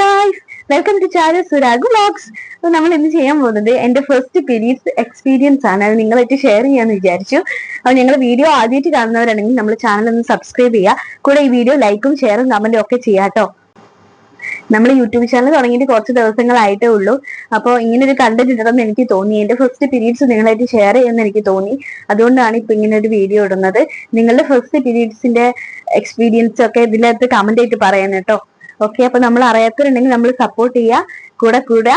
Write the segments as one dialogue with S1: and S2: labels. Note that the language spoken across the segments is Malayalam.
S1: Guys welcome to channel Surag vlogs നമ്മൾ ഇന്ന് ചെയ്യാൻ പോകുന്നത് എന്റെ ഫസ്റ്റ് പീരീഡ്സ് എക്സ്പീരിയൻസ് ആണ്. അത് നിങ്ങളായിട്ട് ഷെയർ ചെയ്യാന്ന് വിചാരിച്ചു. അപ്പോൾ ഞങ്ങൾ വീഡിയോ ആദ്യമായിട്ട് കാണുന്നവരാണെങ്കിൽ നമ്മൾ ചാനൽ ഒന്ന് സബ്സ്ക്രൈബ് ചെയ്യുക. കൂടെ ഈ വീഡിയോ ലൈക്കും ഷെയറും കമന്റും ഒക്കെ ചെയ്യാട്ടോ നമ്മൾ യൂട്യൂബ് ചാനൽ തുടങ്ങിയിട്ട് കുറച്ച് ദിവസങ്ങളായിട്ടേ ഉള്ളൂ. അപ്പോൾ ഇങ്ങനെ ഒരു കണ്ടന്റ് ഇടണമെന്ന് എനിക്ക് തോന്നി. എന്റെ ഫസ്റ്റ് പീരീഡ്സ് നിങ്ങളായിട്ട് ഷെയർ ചെയ്യുമെന്ന് എനിക്ക് തോന്നി. അതുകൊണ്ടാണ് ഇപ്പൊ ഇങ്ങനെ ഒരു വീഡിയോ ഇടുന്നത്. നിങ്ങളുടെ ഫസ്റ്റ് പീരീഡ്സിന്റെ എക്സ്പീരിയൻസ് ഒക്കെ ഇതിനകത്ത് കമന്റ് ആയിട്ട് പറയാൻ കേട്ടോ ഓക്കെ അപ്പൊ നമ്മൾ അറിയാത്തവരുണ്ടെങ്കിൽ നമ്മൾ സപ്പോർട്ട് ചെയ്യുക കൂടെ കൂടെ.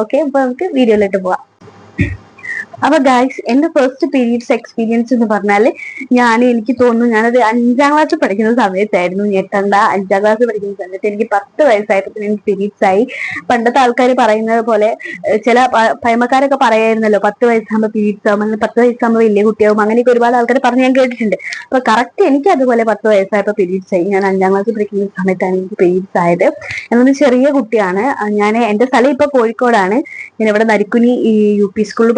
S1: ഓക്കെ അപ്പൊ നമുക്ക് വീഡിയോയിലോട്ട് പോവാം. അപ്പൊ ഗായ്സ് എന്റെ ഫസ്റ്റ് പീരീഡ്സ് എക്സ്പീരിയൻസ് എന്ന് പറഞ്ഞാൽ ഞാൻ എനിക്ക് തോന്നുന്നു ഞാനത് അഞ്ചാം ക്ലാസ് പഠിക്കുന്ന സമയത്തായിരുന്നു. ഞെട്ടണ്ട അഞ്ചാം ക്ലാസ് പഠിക്കുന്ന സമയത്ത് എനിക്ക് പത്ത് വയസ്സായപ്പോൾ എനിക്ക് പീരീഡ്സ് ആയി. പണ്ടത്തെ ആൾക്കാർ പറയുന്നത് പോലെ ചില പൈമക്കാരൊക്കെ പറയായിരുന്നല്ലോ പത്ത് വയസ്സാകുമ്പോൾ പീരീഡ്സ് ആകും അല്ലെങ്കിൽ പത്ത് വയസ്സാകുമ്പോൾ വലിയ കുട്ടിയാവും അങ്ങനെയൊക്കെ ഒരുപാട് ആൾക്കാർ പറഞ്ഞ് ഞാൻ കേട്ടിട്ടുണ്ട്. അപ്പൊ കറക്റ്റ് എനിക്ക് അതുപോലെ പത്ത് വയസ്സായപ്പോൾ പീരീഡ്സ് ആയി. ഞാൻ അഞ്ചാം ക്ലാസ് പഠിക്കുന്ന സമയത്താണ് എനിക്ക് പീരീഡ്സ് ആയത്. എന്നൊരു ചെറിയ കുട്ടിയാണ്. ഞാൻ എന്റെ സ്ഥലം ഇപ്പൊ കോഴിക്കോടാണ്. ഞാൻ ഇവിടെ നരിക്കുനി യു പി സ്കൂളിൽ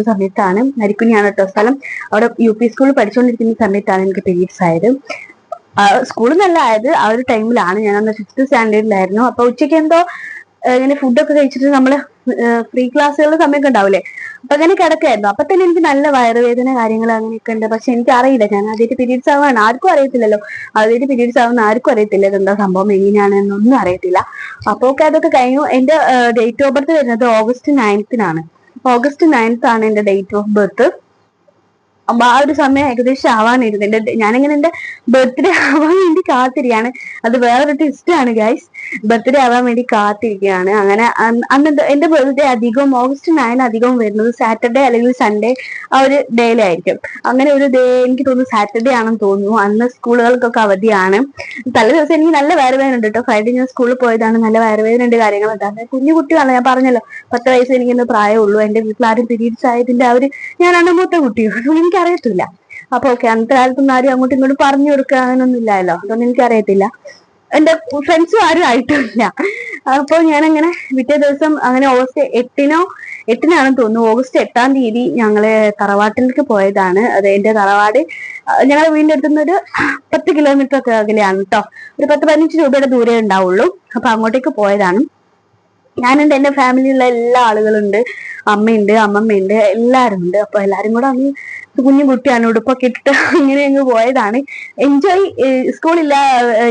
S1: പഠിച്ചുകൊണ്ടിരിക്കുന്ന സമയത്താണ്. നരിക്കുനിയാണ് കേട്ടോ സ്ഥലം. അവിടെ യു പി സ്കൂളിൽ പഠിച്ചുകൊണ്ടിരിക്കുന്ന സമയത്താണ് എനിക്ക് പീരീഡ്സ് ആയത് സ്കൂളിൽ നല്ല ആയത് ആ ഒരു ടൈമിലാണ് ഞാൻ അന്ന് ഫിഫ്ത്ത് സ്റ്റാൻഡേർഡിലായിരുന്നു അപ്പൊ ഉച്ചയ്ക്ക് എന്തോ ഇങ്ങനെ ഫുഡൊക്കെ കഴിച്ചിട്ട് നമ്മൾ ഫ്രീ ക്ലാസ്സുകളുടെ സമയമൊക്കെ ഉണ്ടാവില്ലേ അപ്പൊ അങ്ങനെ കിടക്കായിരുന്നു അപ്പൊ തന്നെ എനിക്ക് നല്ല വയറുവേദന കാര്യങ്ങൾ അങ്ങനെയൊക്കെ ഉണ്ട്. പക്ഷെ എനിക്ക് അറിയില്ല. ഞാൻ ആദ്യമായിട്ട് പീരീഡ്സ് ആവാണ് ആർക്കും അറിയത്തില്ലല്ലോ. ആദ്യമായിട്ട് പീരീഡ്സ് ആവുന്ന ആർക്കും അറിയത്തില്ല ഇതെന്താ സംഭവം എങ്ങനെയാണ് എന്നൊന്നും അറിയത്തില്ല. അപ്പൊ ഒക്കെ അതൊക്കെ കഴിഞ്ഞു. എന്റെ ഡേറ്റ് ഓഫ് ബർത്ത് വരുന്നത് ഓഗസ്റ്റ് നയൻത്തിനാണ് ഓഗസ്റ്റ് നയൻത്ത് ആണ് എന്റെ ഡേറ്റ് ഓഫ് ബർത്ത് അപ്പൊ ആ ഒരു സമയം ഏകദേശം ആവാനിരുന്നു. എന്റെ ഞാനിങ്ങനെ എന്റെ ബർത്ത്ഡേ ആവാൻ വേണ്ടി കാത്തിരിയാണ് അത് വേറൊരു ട്വിസ്റ്റ് ആണ് ഗൈസ് ബർത്ത്ഡേ ആവാൻ വേണ്ടി കാത്തിരിക്കുകയാണ്. അങ്ങനെ അന്ന് എന്റെ- ബർത്ത്ഡേ അധികവും ഓഗസ്റ്റ് നയൻ അധികം വരുന്നത് സാറ്റർഡേ അല്ലെങ്കിൽ സൺഡേ ആ ഒരു ഡേയിലായിരിക്കും അങ്ങനെ ഒരു ഡേ എനിക്ക് തോന്നുന്നു സാറ്റർഡേ ആണെന്ന് തോന്നുന്നു. അന്ന് സ്കൂളുകൾക്കൊക്കെ അവധിയാണ്. തലേ ദിവസം എനിക്ക് നല്ല വയറുവേദന ഉണ്ട് കേട്ടോ ഫ്രൈഡേ ഞാൻ സ്കൂളിൽ പോയതാണ്. നല്ല വയറുവേദന ഉണ്ട് കാര്യങ്ങളുണ്ട് അങ്ങനെ കുഞ്ഞു കുട്ടിയാണ് ഞാൻ പറഞ്ഞല്ലോ പത്ത് വയസ്സ് എനിക്കിന്ന് പ്രായമുള്ളൂ. എന്റെ വീട്ടിൽ ആരും പീരീഡ്സ് ആയതിന്റെ അവർ ഞാനാണ് മൂത്ത കുട്ടി. അതുകൊണ്ട് എനിക്ക് അറിയത്തില്ല അപ്പൊ ഓക്കെ അന്നത്തെ കാലത്തൊന്നും ആരും അങ്ങോട്ടും ഇങ്ങോട്ടും പറഞ്ഞു കൊടുക്കുക അങ്ങനൊന്നും ഇല്ലല്ലോ അതൊന്നും എനിക്ക് അറിയത്തില്ല എന്റെ ഫ്രണ്ട്സും ആരും ആയിട്ടില്ല. അപ്പൊ ഞാൻ പിറ്റേ ദിവസം അങ്ങനെ ഓഗസ്റ്റ് എട്ടിനോ എട്ടിനാണെന്ന് തോന്നുന്നു. ഓഗസ്റ്റ് എട്ടാം തീയതി ഞങ്ങൾ തറവാട്ടിലേക്ക് പോയതാണ്. അത് എന്റെ തറവാട് ഞങ്ങളുടെ വീടിന്റെ അടുത്തുനിന്ന് ഒരു പത്ത് കിലോമീറ്റർ ഒക്കെ അകലെയാണ് കേട്ടോ ഒരു പത്ത് പതിനഞ്ച് രൂപയുടെ ദൂരേ ഉണ്ടാവുള്ളൂ. അപ്പൊ അങ്ങോട്ടേക്ക് പോയതാണ്. ഞാനുണ്ട് എന്റെ ഫാമിലിയിലുള്ള എല്ലാ ആളുകളുണ്ട്. അമ്മയുണ്ട് അമ്മമ്മയുണ്ട് എല്ലാരും ഉണ്ട് അപ്പൊ എല്ലാരും കൂടെ അന്ന് കുഞ്ഞു കുട്ടിയാണ് ഉടുപ്പൊക്കെ ഇട്ടിട്ട് അങ്ങനെ അങ്ങ് പോയതാണ്. എൻജോയ് സ്കൂളില്ല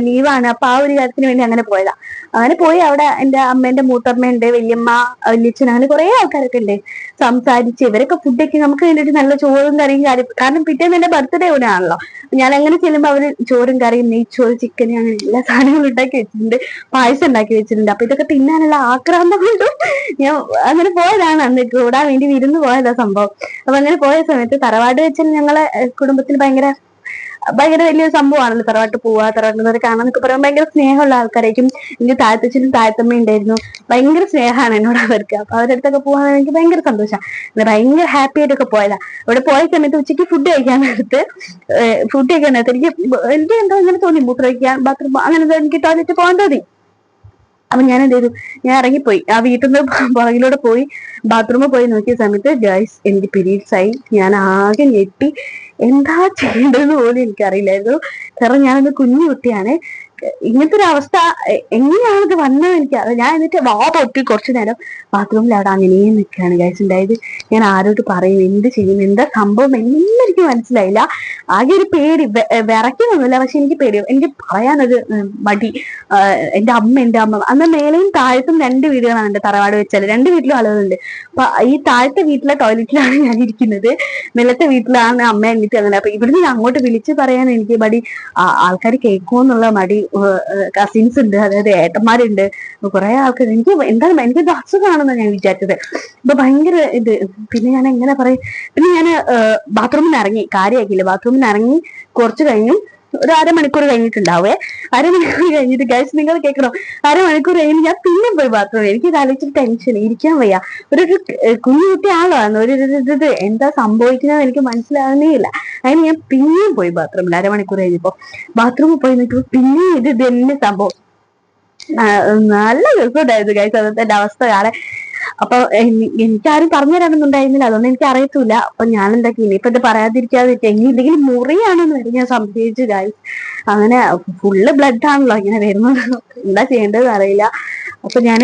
S1: ലീവാണ് അപ്പൊ ആ ഒരു കാര്യത്തിന് വേണ്ടി അങ്ങനെ പോയതാ. അങ്ങനെ പോയി അവിടെ എന്റെ അമ്മേന്റെ മൂത്തമ്മയുണ്ട് വല്യമ്മ വല്യച്ഛൻ അങ്ങനെ കുറെ ആൾക്കാരൊക്കെ ഉണ്ട്. സംസാരിച്ച് ഇവരൊക്കെ ഫുഡൊക്കെ നമുക്ക് വേണ്ടിയിട്ട് നല്ല ചോറും കറിയും കാര്യം കാരണം പിറ്റേന്ന് എന്റെ ബർത്ത്ഡേ കൂടെ ആണല്ലോ ഞാൻ അങ്ങനെ ചെല്ലുമ്പോ അവർ ചോറും കറിയും നെയ്ച്ചോറ് ചിക്കൻ അങ്ങനെ എല്ലാ സാധനങ്ങളും ഉണ്ടാക്കി വെച്ചിട്ടുണ്ട്. പായസം ഉണ്ടാക്കി വെച്ചിട്ടുണ്ട്. അപ്പൊ ഇതൊക്കെ തിന്നാനുള്ള ആക്രാന്തം കൊണ്ടും ഞാൻ അങ്ങനെ പോയതാണ്. അന്ന് കൂടാൻ വേണ്ടി വിരുന്ന് പോയതാ സംഭവം. അപ്പൊ അങ്ങനെ പോയ സമയത്ത് തറവാട് വെച്ചാൽ ഞങ്ങളെ കുടുംബത്തിൽ ഭയങ്കര ഭയങ്കര വലിയൊരു സംഭവമാണല്ലോ തറവാട്ട് പോവാ തറവാട്ടിൽ കാണാന്നൊക്കെ പറയുമ്പോൾ ഭയങ്കര സ്നേഹമുള്ള ആൾക്കാരായിരിക്കും. എനിക്ക് താഴത്തച്ഛനും താഴത്തമ്മ ഉണ്ടായിരുന്നു ഭയങ്കര സ്നേഹമാണ് എന്നോട് അവർക്ക്. അപ്പൊ അവരുടെ അടുത്തൊക്കെ പോകാൻ എനിക്ക് ഭയങ്കര സന്തോഷമാണ് ഭയങ്കര ഹാപ്പി ആയിട്ടൊക്കെ പോയതാ. അവിടെ പോയ സമയത്ത് ഉച്ചയ്ക്ക് ഫുഡ് കഴിക്കാൻ നേരത്ത് ഫുഡ് കഴിക്കാൻ നേരത്ത് എനിക്ക് എനിക്ക് എന്തോ ഇങ്ങനെ തോന്നി. മൂത്ര കഴിക്കാൻ ബാത്റൂം അങ്ങനെ എനിക്ക് ടോയ്ലറ്റ് പോകാൻ തോന്നി. അപ്പൊ ഞാൻ എന്ത് ചെയ്തു? ഞാൻ ഇറങ്ങിപ്പോയി. ആ വീട്ടിൽ നിന്ന് പുറകിലൂടെ പോയി. ബാത്റൂമിൽ പോയി നോക്കിയ സമയത്ത് ഗേൾസ് എനിക്ക് പീരീഡ്സ് ആയി. ഞാൻ ആകെ ഞെട്ടി. എന്താ ചെയ്യേണ്ടതെന്ന് പോലും എനിക്കറിയില്ലായിരുന്നു. കാരണം ഞാനൊന്ന് കുഞ്ഞു കുട്ടിയാണ് ഇങ്ങനത്തെ ഒരു അവസ്ഥ എങ്ങനെയാണ് ഇത് വന്നത് എനിക്കറിയാം ഞാൻ എന്നിട്ട് വാ പൊട്ടി കുറച്ചു നേരം ബാത്റൂമിൽ അവിടെ അങ്ങനെ നിൽക്കുകയാണ് ഗൈസ് ഉണ്ടായത് ഞാൻ ആരോട് പറയും എന്ത് ചെയ്യും എന്താ സംഭവം എന്നൊന്നും എനിക്ക് മനസ്സിലായില്ല. ആകെ ഒരു പേടി വിറയ്ക്കുന്നൊന്നുമില്ല പക്ഷെ എനിക്ക് പേടി എനിക്ക് പറയാനൊരു മടി. എന്റെ അമ്മ എന്റെ അമ്മ. അന്ന് മേലെയും താഴത്തും രണ്ട് വീടുകളാണ് എന്റെ തറവാട് വെച്ചാൽ രണ്ട് വീട്ടിലും ആളുകളുണ്ട്. അപ്പൊ ഈ താഴത്തെ വീട്ടിലെ ടോയ്ലറ്റിലാണ് ഞാൻ ഇരിക്കുന്നത്. മേലത്തെ വീട്ടിലാണ് അമ്മ എന്നിട്ട് അങ്ങനെ. അപ്പൊ ഇവിടുന്ന് അങ്ങോട്ട് വിളിച്ച് പറയാൻ എനിക്ക് മടി. ആൾക്കാർ കേൾക്കുമോ എന്നുള്ള മടി. കസിൻസ് ഉണ്ട് അതായത് ഏട്ടന്മാരുണ്ട്. കുറെ ആൾക്കാർ എനിക്ക് എന്താണ് എനിക്ക് ഇത് അസുഖമാണെന്ന് ഞാൻ വിചാരിച്ചത്. അപ്പൊ ഭയങ്കര ഇത് പിന്നെ ഞാൻ എങ്ങനെ പറയും പിന്നെ ഞാൻ ബാത്റൂമിൽ ഇറങ്ങി കാര്യമാക്കിയില്ല ബാത്റൂമിൽ ഇറങ്ങി കുറച്ച് കഴിഞ്ഞു ഒരു അരമണിക്കൂർ കഴിഞ്ഞിട്ടുണ്ടാവേ. അരമണിക്കൂർ കഴിഞ്ഞിട്ട് ഗൈസ് നിങ്ങൾ കേൾക്കണം? അരമണിക്കൂർ കഴിഞ്ഞ് ഞാൻ പിന്നെ പോയി ബാത്റൂമിൽ എനിക്ക് ആലോചിച്ചിട്ട് ടെൻഷൻ ഇരിക്കാൻ വയ്യ. ഒരു കുഞ്ഞു കുട്ടി ആളാണ്. ഒരു എന്താ സംഭവിക്കുന്നത് എനിക്ക് മനസ്സിലാകുന്നേ ഇല്ല. അതിന് ഞാൻ പിന്നെയും പോയി ബാത്റൂമിൽ അരമണിക്കൂർ കഴിഞ്ഞപ്പോ ബാത്റൂമിൽ പോയി നിൽക്കുമ്പോൾ പിന്നെയും ഇത് തന്നെ സംഭവം. നല്ല രസമുണ്ടായിരുന്നു ഗൈസ് അന്നത്തെ എന്റെ അവസ്ഥ കാണാൻ. അപ്പൊ എനി- എനിക്കാരും പറഞ്ഞു തരാനൊന്നുണ്ടായിരുന്നില്ല. അതൊന്നും എനിക്ക് അറിയത്തില്ല. അപ്പൊ ഞാൻ എന്താക്കി ഇനിയിപ്പോ ഇത് പറയാതിരിക്കാതെ എങ്ങനെ എന്തെങ്കിലും മുറിയാണെന്ന് വരെ ഞാൻ സംശയിച്ചു ഗൈസ് അങ്ങനെ ഫുള്ള് ബ്ലഡ് ആണല്ലോ ഇങ്ങനെ വരുന്നത്. എന്താ ചെയ്യേണ്ടത് അറിയില്ല. അപ്പൊ ഞാൻ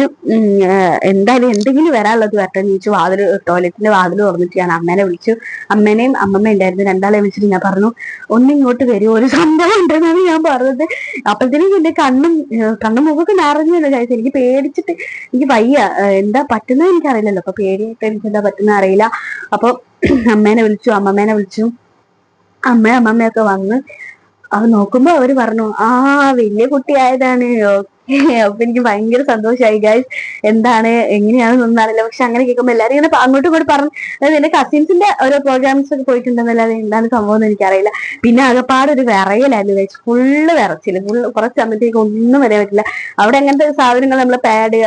S1: എന്തായാലും എന്തെങ്കിലും വരാനുള്ളത് വരട്ടെ ചോദിച്ചു. വാതിൽ ടോയ്ലറ്റിന്റെ വാതിൽ തുറന്നിട്ട് ഞാൻ അമ്മേനെ വിളിച്ചു. അമ്മേനെയും അമ്മമ്മ ഉണ്ടായിരുന്നു. രണ്ടാളെ വിളിച്ചിട്ട് ഞാൻ പറഞ്ഞു ഒന്നിങ്ങോട്ട് വരും. ഒരു സംഭവം ഉണ്ടെന്നാണ് ഞാൻ പറഞ്ഞത്. അപ്പോഴത്തേനും എന്റെ കണ്ണും കണ്ണും മുഖമൊക്കെ നിറഞ്ഞല്ലോ കഴിച്ചു എനിക്ക് പേടിച്ചിട്ട് എനിക്ക് വയ്യ. എന്താ പറ്റുന്നത് എനിക്കറിയില്ലല്ലോ. അപ്പൊ പേടിയായിട്ട് എനിക്ക് എന്താ പറ്റുന്ന അറിയില്ല. അപ്പൊ അമ്മേനെ വിളിച്ചു. അമ്മമ്മേനെ വിളിച്ചു. അമ്മ അമ്മമ്മയൊക്കെ വന്ന് അത് നോക്കുമ്പോ അവർ പറഞ്ഞു ആ വലിയ കുട്ടിയായതാണ്. അപ്പൊ എനിക്ക് ഭയങ്കര സന്തോഷമായി ഗൈസ് എന്താണ് എങ്ങനെയാണെന്നൊന്നും അറിയില്ല പക്ഷെ അങ്ങനെ കേൾക്കുമ്പോ എല്ലാരും ഇങ്ങനെ അങ്ങോട്ടും ഇങ്ങോട്ടും പറഞ്ഞു അതായത് എന്റെ കസിൻസിന്റെ ഓരോ പ്രോഗ്രാംസ് ഒക്കെ പോയിട്ടുണ്ടെന്നല്ലാതെ എന്താണ് സംഭവം എന്ന് എനിക്കറിയില്ല. പിന്നെ ആകെപ്പാട് ഒരു വിറയലായിരുന്നു ഗൈസ് ഫുള്ള് വിറച്ചില്ല ഫുള്ള് കുറച്ച് സമയത്തേക്ക് ഒന്നും വരാൻ പറ്റില്ല. അവിടെ അങ്ങനത്തെ സാധനങ്ങൾ നമ്മൾ പാഡ്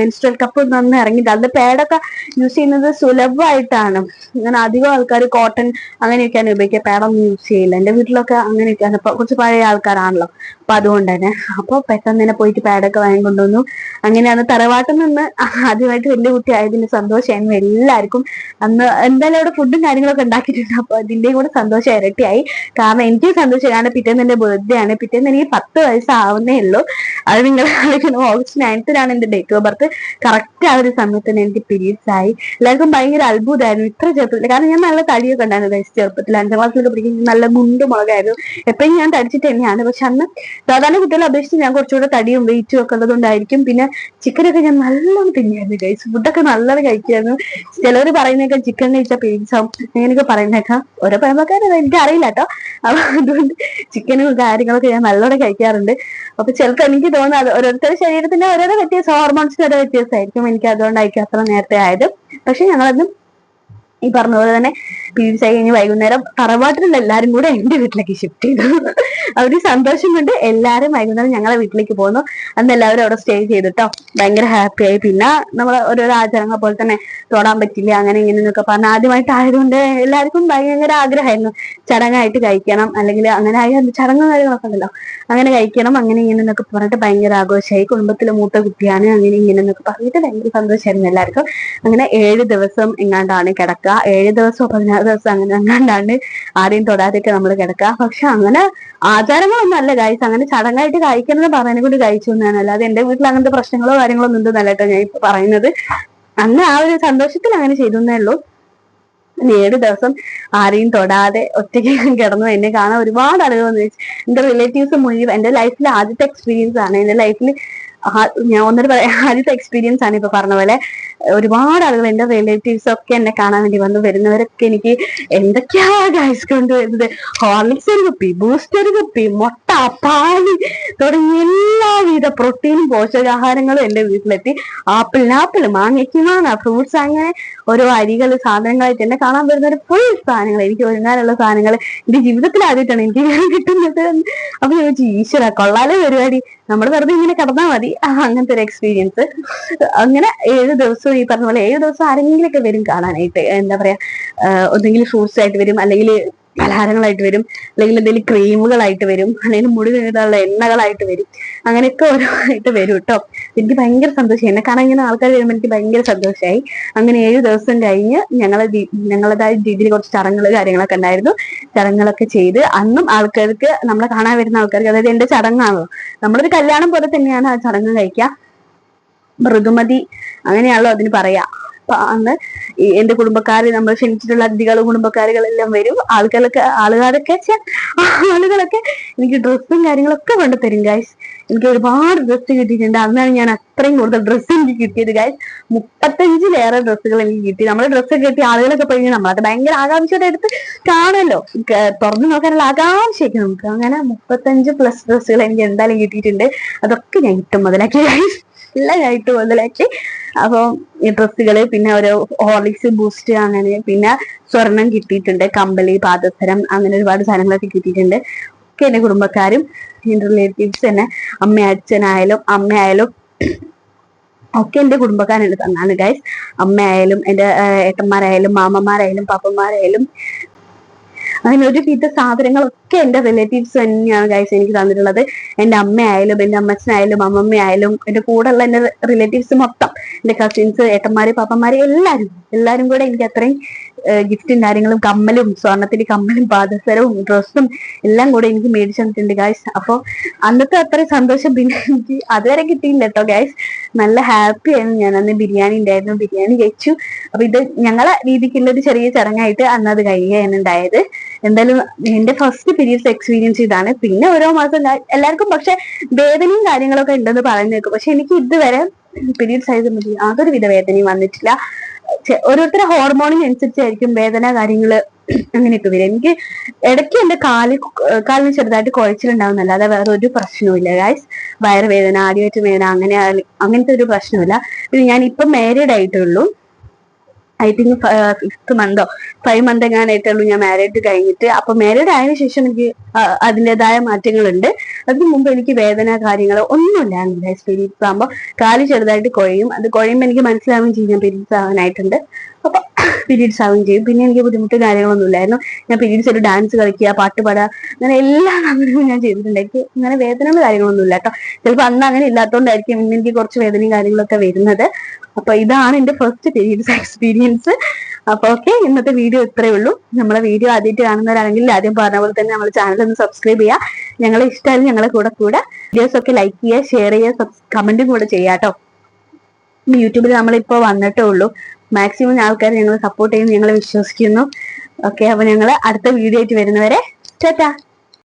S1: മെൻസ്ട്രൽ കപ്പ് നന്ന് ഇറങ്ങിയിട്ട് അതിന്റെ പാഡൊക്കെ യൂസ് ചെയ്യുന്നത് സുലഭമായിട്ടാണ്. അങ്ങനെ അധികം ആൾക്കാർ കോട്ടൺ അങ്ങനെയൊക്കെയാണ് ഉപയോഗിക്കുക. പാഡൊന്നും യൂസ് ചെയ്യില്ല. എന്റെ വീട്ടിലൊക്കെ അങ്ങനെയൊക്കെയാണ്. കുറച്ച് പഴയ ആൾക്കാരാണല്ലോ. അപ്പൊ അതുകൊണ്ട് തന്നെ. അപ്പൊ പെട്ടെന്ന് തന്നെ പോയിട്ട് പാഡൊക്കെ വാങ്ങിക്കൊണ്ടുവന്നു അങ്ങനെയാണ് തറവാട്ടിൽ നിന്ന് ആദ്യമായിട്ട് വലിയ കുട്ടി ആയതിന്റെ സന്തോഷമായിരുന്നു. എല്ലാവർക്കും അന്ന് എന്തായാലും അവിടെ ഫുഡും കാര്യങ്ങളൊക്കെ ഉണ്ടാക്കിയിട്ടുണ്ട്. അപ്പൊ അതിന്റെയും കൂടെ സന്തോഷം ഇരട്ടിയായി. കാരണം എനിക്ക് സന്തോഷം. കാരണം പിറ്റേന്ന് എന്റെ ബർത്ത്ഡേ ആണ്. പിറ്റേന്ന് എനിക്ക് പത്ത് വയസ്സാവുന്നേ ഉള്ളൂ. അത് നിങ്ങൾ ആലോചിക്കുന്നു ഓഗസ്റ്റ് നയൻത്തിനാണ് എന്റെ ഡേറ്റ് ഓഫ് ബർത്ത് കറക്റ്റ് ആ ഒരു സമയത്ത് തന്നെ എനിക്ക് പീരീഡ്സ് ആയി എല്ലാവർക്കും ഭയങ്കര അത്ഭുതമായിരുന്നു. ഇത്ര ചെറുപ്പത്തിൽ കാരണം ഞാൻ നല്ല തടിയൊക്കെ ഉണ്ടായിരുന്നു വയസ്സ് ചെറുപ്പത്തിൽ അഞ്ചാം ക്ലാസ്സിലൊക്കെ പഠിക്കുമ്പോൾ നല്ല മുണ്ടും മുളകായിരുന്നു. എപ്പോഴും ഞാൻ തടിച്ചിട്ട് തന്നെയാണ്. പക്ഷെ അന്ന് സാധാരണ കുട്ടികളെ അപേക്ഷിച്ച് ഞാൻ കുറച്ചുകൂടെ തടിയും വെയിറ്റും ഒക്കെ ഉള്ളതുകൊണ്ടായിരിക്കും. പിന്നെ ചിക്കനൊക്കെ ഞാൻ നല്ലോണം തിന്നിയായിരുന്നു കഴിച്ചു ഫുഡൊക്കെ നല്ലത് കഴിക്കായിരുന്നു ചിലവർ പറയുന്നേക്കാം ചിക്കൻ കഴിച്ചാൽ പേടിച്ചാവും അങ്ങനെയൊക്കെ പറയുന്നേക്കാം ഓരോ പഴമക്കാരത് എനിക്ക് അറിയില്ല കേട്ടോ. അതുകൊണ്ട് ചിക്കനും കാര്യങ്ങളൊക്കെ ഞാൻ നല്ലോണം കഴിക്കാറുണ്ട്. അപ്പൊ ചിലപ്പോൾ എനിക്ക് തോന്നുന്നത് ഓരോരുത്തരുടെ ശരീരത്തിന്റെ ഓരോരോ വ്യത്യാസം ഹോർമോൺസിന്റെ ഓരോ വ്യത്യാസമായിരിക്കും എനിക്ക് അതുകൊണ്ടായിരിക്കും അത്ര നേരത്തെ ആയത്. പക്ഷെ ഞങ്ങളൊന്നും ഈ പറഞ്ഞ പോലെ തന്നെ ആയി കഴിഞ്ഞ് വൈകുന്നേരം തറവാട്ടിലുള്ള എല്ലാരും കൂടെ എന്റെ വീട്ടിലേക്ക് ഷിഫ്റ്റ് ചെയ്തു. ആ ഒരു സന്തോഷം കൊണ്ട് എല്ലാരും വൈകുന്നേരം ഞങ്ങളെ വീട്ടിലേക്ക് പോകുന്നു അന്ന് എല്ലാവരും അവിടെ സ്റ്റേ ചെയ്തിട്ടോ. ഭയങ്കര ഹാപ്പി ആയി. പിന്നെ നമ്മൾ ഓരോരോ ആചാരങ്ങൾ പോലെ തന്നെ തൊടാൻ പറ്റില്ല അങ്ങനെ ഇങ്ങനെ എന്നൊക്കെ പറഞ്ഞ ആദ്യമായിട്ട് ആയതുകൊണ്ട് എല്ലാവർക്കും ഭയങ്കര ആഗ്രഹമായിരുന്നു. ചടങ്ങായിട്ട് കഴിക്കണം. അല്ലെങ്കിൽ അങ്ങനെ ആയ ചടങ്ങ് കാര്യങ്ങളൊക്കെ ഉണ്ടല്ലോ. അങ്ങനെ കഴിക്കണം അങ്ങനെ ഇങ്ങനെ എന്നൊക്കെ പറഞ്ഞിട്ട് ഭയങ്കര ആഘോഷമായി. കുടുംബത്തിലെ മൂത്ത കുട്ടിയാണ് അങ്ങനെ ഇങ്ങനെ എന്നൊക്കെ പറഞ്ഞിട്ട് ഭയങ്കര സന്തോഷമായിരുന്നു എല്ലാവർക്കും. അങ്ങനെ ഏഴ് ദിവസം എങ്ങാണ്ടാണ് കിടക്കുക. ഏഴ് ദിവസം പതിനാറ് ദിവസം അങ്ങനെ എങ്ങാണ്ടാണ് ആരെയും തൊടാതെയൊക്കെ നമ്മൾ കിടക്കുക. പക്ഷെ അങ്ങനെ ആചാരങ്ങളൊന്നും അല്ല കഴിച്ചു അങ്ങനെ ചടങ്ങായിട്ട് കഴിക്കണമെന്ന് പറയാനും കൂടി കഴിച്ചു എന്നാണ്. അല്ലാതെ എന്റെ വീട്ടിൽ അങ്ങനത്തെ പ്രശ്നങ്ങളോ കാര്യങ്ങളോ ഒന്നും ഉണ്ടെന്നല്ല കേട്ടോ ഞാൻ പറയുന്നത്. അന്ന് ആ ഒരു സന്തോഷത്തിൽ അങ്ങനെ ചെയ്തു എന്നേ ഉള്ളൂ. ഏഴ് ദിവസം ആരെയും തൊടാതെ ഒറ്റയ്ക്ക് കിടന്നു എന്നെ കാണാൻ ഒരുപാട് ആളുകൾ വന്നു. എന്റെ റിലേറ്റീവ്സ് മുഴുവൻ എന്റെ ലൈഫിൽ ആദ്യത്തെ എക്സ്പീരിയൻസ് ആണ്. എന്റെ ലൈഫിൽ ഞാൻ ഒന്നിട്ട് പറയാം ആദ്യത്തെ എക്സ്പീരിയൻസ് ആണ് ഇപ്പൊ പറഞ്ഞ പോലെ. ഒരുപാട് ആളുകൾ റിലേറ്റീവ്സ് ഒക്കെ എന്നെ കാണാൻ വേണ്ടി വന്നു. വരുന്നവരൊക്കെ എനിക്ക് എന്തൊക്കെയാ ഗൈസ് കൊണ്ടുവരുന്നത്? ഹോർലിക്സ് ഒരു കുപ്പി ബൂസ്റ്റ് ഒരു കുപ്പി മുട്ട പാൽ തുടങ്ങിയ എല്ലാവിധ പ്രോട്ടീനും പോഷകാഹാരങ്ങളും എന്റെ വീട്ടിലെത്തി. ആപ്പിളിന് ആപ്പിൾ മാങ്ങയ്ക്ക് മാങ്ങ ഫ്രൂട്ട്സ് അങ്ങനെ ഓരോ അരികൾ സാധനങ്ങളായിട്ട് എന്നെ കാണാൻ വരുന്ന ഒരു ഫുൾ സാധനങ്ങൾ. എനിക്ക് ഒരുങ്ങാനുള്ള സാധനങ്ങൾ എന്റെ ജീവിതത്തിൽ ആദ്യമായിട്ടാണ് എനിക്ക് കിട്ടുന്നത്. അപ്പൊ ചോദിച്ചു ഈശ്വര കൊള്ളാലേ പരിപാടി. നമ്മൾ വെറുതെ ഇങ്ങനെ കിടന്നാൽ മതി. അങ്ങനത്തെ ഒരു എക്സ്പീരിയൻസ് അങ്ങനെ ഏഴ് ദിവസവും ഈ പറഞ്ഞ പോലെ ഏഴ് ദിവസം ആരെങ്കിലുമൊക്കെ വരും കാണാനായിട്ട്. എന്താ പറയാ ഒന്നെങ്കിൽ ഫ്രൂട്ട്സ് ആയിട്ട് വരും അല്ലെങ്കിൽ പലഹാരങ്ങളായിട്ട് വരും അല്ലെങ്കിൽ എന്തെങ്കിലും ക്രീമുകളായിട്ട് വരും അല്ലെങ്കിൽ മുടി കഴുകാനുള്ള എണ്ണകളായിട്ട് വരും. അങ്ങനെയൊക്കെ ഓരോ ആയിട്ട് വരും കേട്ടോ എനിക്ക് ഭയങ്കര സന്തോഷമായി. എന്നെ കാണാൻ ഇങ്ങനെ ആൾക്കാർ വരുമ്പോൾ എനിക്ക് ഭയങ്കര സന്തോഷമായി. അങ്ങനെ ഏഴ് ദിവസം കഴിഞ്ഞ് ഞങ്ങളെ ഞങ്ങളുടേതായ രീതിയിൽ കുറച്ച് ചടങ്ങുകൾ കാര്യങ്ങളൊക്കെ ഉണ്ടായിരുന്നു. ചടങ്ങുകളൊക്കെ ചെയ്ത് അന്നും ആൾക്കാർക്ക് നമ്മളെ കാണാൻ വരുന്ന ആൾക്കാർക്ക് അതായത് എന്റെ ചടങ്ങാണല്ലോ. നമ്മളൊരു കല്യാണം പോലെ തന്നെയാണ് ആ ചടങ്ങ് കഴിക്കുക. മൃദുമതി അങ്ങനെയാണല്ലോ അതിന് പറയാ. അപ്പൊ അന്ന് എന്റെ കുടുംബക്കാര് നമ്മൾ ക്ഷണിച്ചിട്ടുള്ള അതിഥികൾ കുടുംബക്കാരുകളെല്ലാം വരും. ആളുകളൊക്കെ ആളുകാരൊക്കെ ആളുകളൊക്കെ എനിക്ക് ഡ്രസ്സും കാര്യങ്ങളൊക്കെ കൊണ്ട് തരും ഗൈസ് എനിക്ക് ഒരുപാട് ഡ്രസ്സ് കിട്ടിയിട്ടുണ്ട്. അന്നാണ് ഞാൻ അത്രയും കൂടുതൽ ഡ്രസ്സ് എനിക്ക് കിട്ടിയത് ഗൈസ് മുപ്പത്തഞ്ചിലേറെ ഡ്രസ്സുകൾ എനിക്ക് കിട്ടി. നമ്മൾ ഡ്രസ്സ് കിട്ടി ആളുകളൊക്കെ പോയി നമ്മളത് ഭയങ്കര ആകാംക്ഷയോടെ എടുത്ത് കാണുമല്ലോ തുറന്നു നോക്കാനുള്ള ആകാംക്ഷയൊക്കെ നമുക്ക്. അങ്ങനെ മുപ്പത്തഞ്ച് പ്ലസ് ഡ്രസ്സുകൾ എനിക്ക് എന്തായാലും കിട്ടിയിട്ടുണ്ട്. അതൊക്കെ ഞാൻ ഇട്ടും മുതലാക്കി ഗൈസ് ഇട്ട് മുതലാക്കി അപ്പൊ ഈ ഡ്രസ്സുകൾ പിന്നെ ഒരു ഹോർലിക്സ് ബൂസ്റ്റ് അങ്ങനെ പിന്നെ സ്വർണം കിട്ടിയിട്ടുണ്ട്. കമ്പളി പാദസരം അങ്ങനെ ഒരുപാട് സാധനങ്ങളൊക്കെ കിട്ടിയിട്ടുണ്ട്. ഒക്കെ എന്റെ കുടുംബക്കാരും എന്റെ റിലേറ്റീവ്സ് തന്നെ അമ്മ അച്ഛനായാലും അമ്മയായാലും ഒക്കെ എന്റെ കുടുംബക്കാരുണ്ട് തന്നാണ് ഗൈസ് അമ്മയായാലും എന്റെ ഏട്ടന്മാരായാലും മാമന്മാരായാലും പാപ്പന്മാരായാലും അങ്ങനെ ഒരു വിധ സാധനങ്ങളൊക്കെ എന്റെ റിലേറ്റീവ്സ് തന്നെയാണ് ഗൈസ് എനിക്ക് തന്നിട്ടുള്ളത്. എന്റെ അമ്മയായാലും എന്റെ അമ്മച്ചനായാലും അമ്മമ്മയായാലും എന്റെ കൂടെ ഉള്ള എന്റെ റിലേറ്റീവ്സ് മൊത്തം എന്റെ കസിൻസ് ഏട്ടന്മാര് പാപ്പന്മാര് എല്ലാരും എല്ലാരും കൂടെ എനിക്ക് അത്രയും ഗിഫ്റ്റും കാര്യങ്ങളും കമ്മലും സ്വർണത്തിന്റെ കമ്മലും പാദസരവും ഡ്രസ്സും എല്ലാം കൂടെ എനിക്ക് മേടിച്ചു തന്നിട്ടുണ്ട് ഗൈസ് അപ്പൊ അന്നത്തെ അത്രയും സന്തോഷം പിന്നെ എനിക്ക് അതുവരെ കിട്ടിയില്ല കേട്ടോ ഗൈസ് നല്ല ഹാപ്പി ആയിരുന്നു ഞാൻ. അന്ന് ബിരിയാണി ഉണ്ടായിരുന്നു ബിരിയാണി കഴിച്ചു. അപ്പൊ ഇത് ഞങ്ങളെ രീതിക്കുള്ള ഒരു ചെറിയ ചടങ്ങായിട്ട് അന്ന് അത് കഴിയുകയാണ് ഉണ്ടായത്. എന്തായാലും എന്റെ ഫസ്റ്റ് പീരീഡ്സ് എക്സ്പീരിയൻസ് ഇതാണ്. പിന്നെ ഓരോ മാസം എല്ലാവർക്കും പക്ഷെ വേദനയും കാര്യങ്ങളൊക്കെ ഉണ്ടെന്ന് പറഞ്ഞു കേൾക്കും. പക്ഷെ എനിക്ക് ഇതുവരെ പീരീഡ്സ് ആയത് യാതൊരു വിധ വേദനയും വന്നിട്ടില്ല. ഓരോരുത്തരുടെ ഹോർമോണിനനുസരിച്ചായിരിക്കും വേദന കാര്യങ്ങൾ അങ്ങനെയൊക്കെ വരും എനിക്ക് ഇടയ്ക്ക് എന്റെ കാൽ കാലിന് ചെറുതായിട്ട് കുഴച്ചിലുണ്ടാവുന്നല്ല അല്ലാതെ വേറെ ഒരു പ്രശ്നവുമില്ല ഗൈസ് വയറുവേദന ആദ്യമായിട്ട് വേദന അങ്ങനെ അങ്ങനത്തെ ഒരു പ്രശ്നമില്ല പിന്നെ ഞാൻ ഇപ്പം മാരീഡ് ആയിട്ടുള്ളൂ. ഐ തിങ്ക് ഫിഫ്ത്ത് മന്തോ ഫൈവ് മന്ത് എങ്ങാനായിട്ടുള്ളൂ ഞാൻ മാരീഡ് കഴിഞ്ഞിട്ട്. അപ്പൊ മാരീഡ് ആയതിനു ശേഷം എനിക്ക് അതിന്റെതായ മാറ്റങ്ങളുണ്ട്. അതിന് മുമ്പ് എനിക്ക് വേദന കാര്യങ്ങൾ ഒന്നുമില്ലായിരുന്നു പീരീഡ്സ് ആകുമ്പോൾ കാൽ ചെറുതായിട്ട് കുഴയും. അത് കുഴയുമ്പോൾ എനിക്ക് മനസ്സിലാവുകയും ചെയ്യും. ഞാൻ പീരീഡ്സ് ആവാനായിട്ടുണ്ട്. അപ്പൊ പീരീഡ്സ് ആവുകയും ചെയ്യും. പിന്നെ എനിക്ക് ബുദ്ധിമുട്ട് കാര്യങ്ങളൊന്നും ഇല്ലായിരുന്നു. ഞാൻ പീരീഡ്സ് ഒരു ഡാൻസ് കളിക്കുക പാട്ട് പാടുക അങ്ങനെ എല്ലാ കാര്യങ്ങളും ഞാൻ ചെയ്തിട്ടുണ്ട്. അങ്ങനെ വേദനകളും കാര്യങ്ങളൊന്നും ഇല്ല കേട്ടോ ചിലപ്പോൾ അന്ന് അങ്ങനെ ഇല്ലാത്തതുകൊണ്ടായിരിക്കും ഇന്ന് എനിക്ക് കുറച്ച് വേദനയും കാര്യങ്ങളൊക്കെ വരുന്നത്. അപ്പൊ ഇതാണ് എന്റെ ഫസ്റ്റ് പീരീഡ്സ് എക്സ്പീരിയൻസ് അപ്പൊ ഓക്കെ ഇന്നത്തെ വീഡിയോ ഇത്രയേ ഉള്ളൂ. നമ്മളെ വീഡിയോ ആദ്യമായിട്ട് കാണുന്നവരാണെങ്കിൽ ആദ്യം പറഞ്ഞ പോലെ തന്നെ നമ്മുടെ ചാനൽ ഒന്ന് സബ്സ്ക്രൈബ് ചെയ്യുക. ഞങ്ങളെ ഇഷ്ടമായാലും ഞങ്ങളെ കൂടെ കൂടെ. വീഡിയോസ് ഒക്കെ ലൈക്ക് ചെയ്യുക ഷെയർ ചെയ്യുക കമന്റും കൂടെ ചെയ്യാം കേട്ടോ. യൂട്യൂബിൽ നമ്മളിപ്പോ വന്നിട്ടേ ഉള്ളൂ. മാക്സിമം ആൾക്കാർ ഞങ്ങൾ സപ്പോർട്ട് ചെയ്യുന്നു ഞങ്ങൾ വിശ്വസിക്കുന്നു. ഓക്കെ അപ്പൊ ഞങ്ങൾ അടുത്ത വീഡിയോ ആയിട്ട് വരുന്നവരെ ടാറ്റാ.